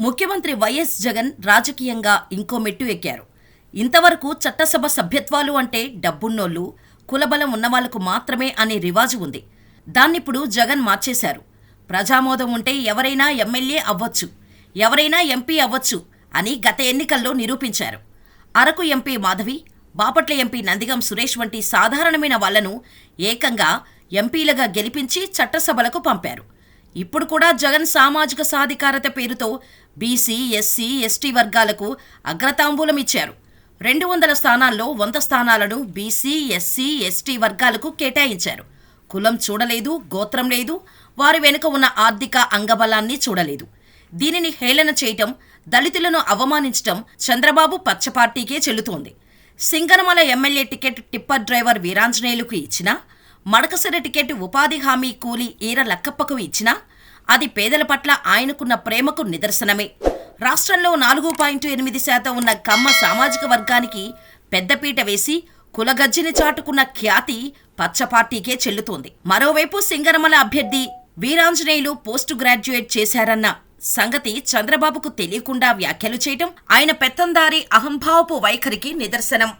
ముఖ్యమంత్రి వైఎస్ జగన్ రాజకీయంగా ఇంకో మెట్టు ఎక్కారు. ఇంతవరకు చట్టసభ సభ్యత్వాలు అంటే డబ్బున్నోళ్ళు కులబలం ఉన్నవాళ్ళకు మాత్రమే అనే రివాజు ఉంది. దాన్నిప్పుడు జగన్ మార్చేశారు. ప్రజామోదం ఉంటే ఎవరైనా ఎమ్మెల్యే అవ్వచ్చు ఎవరైనా ఎంపీ అవ్వచ్చు అని గత ఎన్నికల్లో నిరూపించారు. అరకు ఎంపీ మాధవి బాపట్ల ఎంపీ నందిగం సురేష్ వంటి సాధారణమైన వాళ్ళను ఏకంగా ఎంపీలుగా గెలిపించి చట్టసభలకు పంపారు. ఇప్పుడు కూడా జగన్ సామాజిక సాధికారత పేరుతో బీసీ ఎస్సీ ఎస్టీ వర్గాలకు అగ్రతాంబూలం ఇచ్చారు. రెండు వందల స్థానాల్లో వంద స్థానాలను బీసీ ఎస్సీ ఎస్టీ వర్గాలకు కేటాయించారు. కులం చూడలేదు గోత్రం లేదు వారి వెనుక ఉన్న ఆర్థిక అంగబలాన్ని చూడలేదు. దీనిని హేళన చేయటం దళితులను అవమానించటం చంద్రబాబు పచ్చ పార్టీకే చెల్లుతోంది. Singanamala MLA ticket tipper driver వీరాంజనేయులకు ఇచ్చినా మడకసిర టికెట్ ఉపాధి హామీ కూలి ఈర లక్కప్పకు ఇచ్చినా అది పేదల పట్ల ఆయనకున్న ప్రేమకు నిదర్శనమే. రాష్ట్రంలో నాలుగు పాయింట్ ఎనిమిది శాతం ఉన్న కమ్మ సామాజిక వర్గానికి పెద్దపీట వేసి కులగజ్జిని చాటుకున్న ఖ్యాతి పచ్చ పార్టీకే చెల్లుతోంది. మరోవైపు సింగరమల అభ్యర్థి వీరాంజనేయులు పోస్ట్ గ్రాడ్యుయేట్ చేశారన్న సంగతి చంద్రబాబుకు తెలియకుండా వ్యాఖ్యలు చేయటం ఆయన పెత్తందారి అహంభావపు వైఖరికి నిదర్శనం.